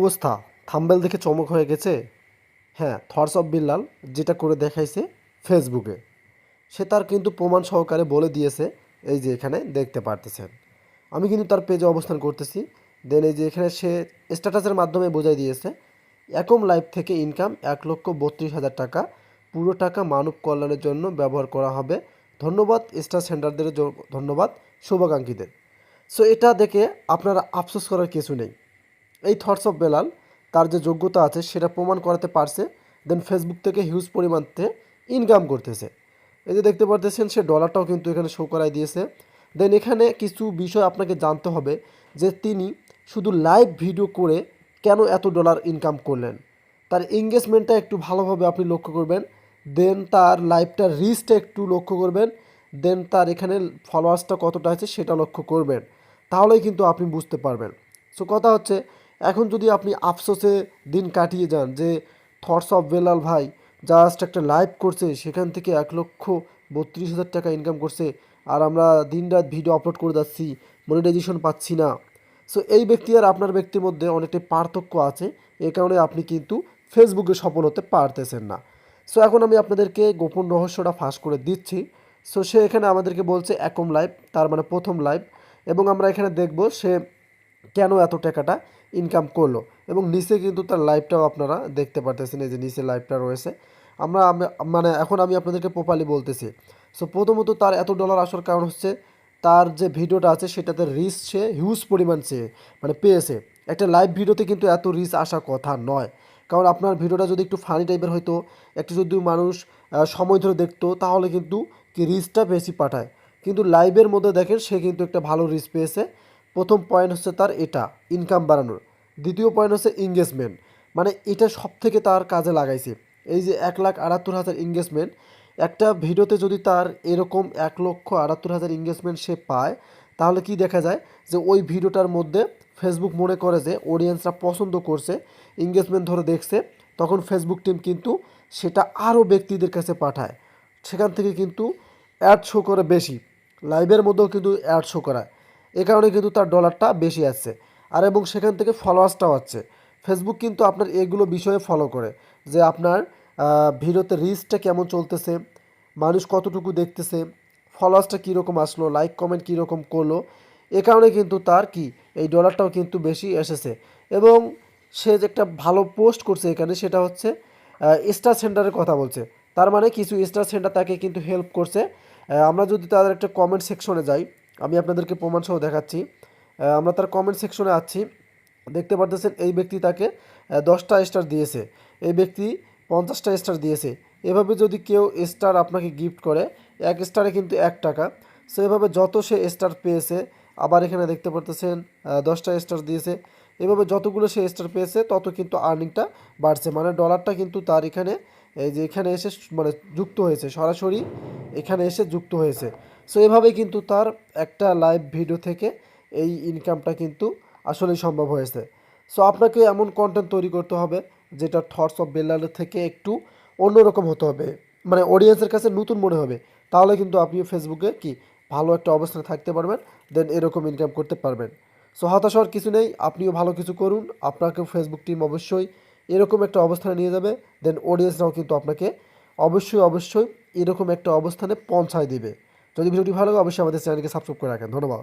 অবস্থা। থাম্বেল দেখে চমক হয়ে গেছে। হ্যাঁ থটস অফ বিল্লাল যেটা করে দেখাইছে ফেসবুকে সে তার কিন্তু প্রমাণ সহকারে বলে দিয়েছে, এই যে এখানে দেখতে পারতেছেন। আমি কিন্তু তার পেজে অবস্থান করতেছি। দেন এই যে এখানে সে স্ট্যাটাসের মাধ্যমে বোঝাই দিয়েছে একম লাইফ থেকে ইনকাম এক লক্ষ বত্রিশ হাজার টাকা, পুরো টাকা মানব কল্যাণের জন্য ব্যবহার করা হবে। ধন্যবাদ স্টার সেন্টারদের ধন্যবাদ, শুভাকাঙ্ক্ষীদের। সো এটা দেখে আপনারা আফসোস করার কিছু নেই। এই থটস অফ বেলাল তার যে যোগ্যতা আছে সেটা প্রমাণ করাতে পারছে দেন ফেসবুক থেকে হিউজ পরিমাণতে ইনকাম করতেছে। এই যে দেখতে পারতেছেন, সে ডলারটাও কিন্তু এখানে শো করাই দিয়েছে। দেন এখানে কিছু বিষয় আপনাকে জানতে হবে যে তিনি শুধু লাইভ ভিডিও করে কেন এত ডলার ইনকাম করলেন? তার এঙ্গেজমেন্টটা একটু ভালোভাবে আপনি লক্ষ্য করবেন দেন তার লাইভটার রিচটা একটু লক্ষ্য করবেন দেন তার এখানে ফলোয়ার্সটা কতটা আছে সেটা লক্ষ্য করবেন। তাহলেই কিন্তু আপনি বুঝতে পারবেন। সো কথা হচ্ছে এখন যদি আপনি আফসোসে দিন কাটিয়ে যান যে থটস অফ বেলাল ভাই জাস্ট একটা লাইভ করছে, সেখান থেকে এক লক্ষ বত্রিশ হাজার টাকা ইনকাম করছে, আর আমরা দিনরাত ভিডিও আপলোড করে যাচ্ছি মনিটাইজেশন পাচ্ছি না। সো এই ব্যক্তি আর আপনার ব্যক্তির মধ্যে অনেকটাই পার্থক্য আছে এই কারণে আপনি কিন্তু ফেসবুকে সফল হতে পারতেছেন না। সো এখন আমি আপনাদেরকে গোপন রহস্যটা ফাঁস করে দিচ্ছি। সো সে এখানে আমাদেরকে বলছে একম লাইভ তার মানে প্রথম লাইভ এবং আমরা এখানে দেখব সে কেন এত টাকাটা ইনকাম করল। এবং নিচে কিন্তু তার লাইভটাও আপনারা দেখতে পারতেছেন, এই যে নিচে লাইভটা রয়েছে। আমরা মানে এখন আমি আপনাদেরকে প্রপারলি বলতেছি। সো প্রথমত তার এত ডলার আসার কারণ হচ্ছে, তার যে ভিডিওটা আছে, সেটাতে রিচ সে হিউজ পরিমাণ সে মানে পেয়েছে। একটা লাইভ ভিডিওতে কিন্তু এত রিচ আসার কথা নয়। কারণ আপনার ভিডিওটা যদি একটু ফানি টাইপের হতো একটু যদি মানুষ সময় ধরে দেখতো, তাহলে কিন্তু কি রিচটা বেশি পাঠায়। কিন্তু লাইভের মধ্যে দেখেন, সে কিন্তু একটা ভালো রিচ পেয়েছে। প্রথম পয়েন্ট হচ্ছে তার এটা ইনকাম বাড়ানোর। দ্বিতীয় পয়েন্ট হচ্ছে এঙ্গেজমেন্ট মানে এটা সব থেকে তার কাজে লাগাইছে। এই যে এক লাখ আটাত্তর হাজার এঙ্গেজমেন্ট একটা ভিডিওতে যদি তার এরকম এক লক্ষ আটাত্তর হাজার এঙ্গেজমেন্ট সে পায়, তাহলে কি দেখা যায় যে ওই ভিডিওটার মধ্যে ফেসবুক মনে করে যে অডিয়েন্সরা পছন্দ করছে এঙ্গেজমেন্ট ধরে দেখছে, তখন ফেসবুক টিম কিন্তু সেটা আরও ব্যক্তিদের কাছে পাঠায়। সেখান থেকে কিন্তু অ্যাড শো করে বেশি। লাইভের মধ্যেও কিন্তু অ্যাড শো করায়। এ কারণে কিন্তু তার ডলারটা বেশি আসছে আর এবং সেখান থেকে ফলোয়ার্সটাও আসছে ফেসবুক কিন্তু আপনার এগুলো বিষয়ে ফলো করে যে আপনার ভিডিওতে রিচটা কেমন চলতেছে, মানুষ কতটুকু দেখতেছে ফলোয়ার্সটা কীরকম আসলো লাইক কমেন্ট কীরকম করল, এ কারণে কিন্তু তার কি, এই ডলারটাও কিন্তু বেশি এসেছে। এবং সে যে একটা ভালো পোস্ট করছে এখানে সেটা হচ্ছে স্টার সেন্টারের কথা বলছে। তার মানে কিছু স্টার সেন্টার তাকে কিন্তু হেল্প করছে। আমরা যদি তাদের একটা কমেন্ট সেকশনে যাই আমি আপনাদেরকে প্রমাণ সহ দেখাচ্ছি আমরা তার কমেন্ট সেকশনে আছি। দেখতে পারতেছেন এই ব্যক্তি তাকে দশটা স্টার দিয়েছে। এই ব্যক্তি পঞ্চাশটা স্টার দিয়েছে। এভাবে যদি কেউ স্টার আপনাকে গিফট করে, এক স্টারে কিন্তু এক টাকা। সো এভাবে যত সে স্টার পেয়েছে, আবার এখানে দেখতে পারতেছেন দশটা স্টার দিয়েছে। এভাবে যতগুলো সে স্টার পেয়েছে, তত কিন্তু আর্নিংটা বাড়ছে। মানে ডলারটা কিন্তু তার এখানে, এই যে এখানে এসে মানে যুক্ত হয়েছে। সরাসরি এখানে এসে যুক্ত হয়েছে। সো এভাবে কিন্তু তার একটা লাইভ ভিডিও থেকে এই ইনকামটা কিন্তু আসলেই সম্ভব হয়েছে। সো আপনাকে এমন কন্টেন্ট তৈরি করতে হবে যেটা থটস অফ বেল্লালের থেকে একটু অন্যরকম হতে হবে। মানে অডিয়েন্সের কাছে নতুন মনে হবে। তাহলে কিন্তু আপনি ফেসবুকে কি ভালো একটা অবস্থানে থাকতে পারবেন দেন এরকম ইনকাম করতে পারবেন। সো হতাশ হওয়ার কিছু নেই, আপনিও ভালো কিছু করুন আপনাকে ফেসবুক টিম অবশ্যই এরকম একটা অবস্থানে নিয়ে যাবে দেন অডিয়েন্সরাও কিন্তু আপনাকে অবশ্যই অবশ্যই এরকম একটা অবস্থানে পৌঁছায় দিবে। যদি ভিডিওটি ভালো লাগে অবশ্যই আমাদের চ্যানেলকে সাবস্ক্রাইব করে রাখেন। ধন্যবাদ।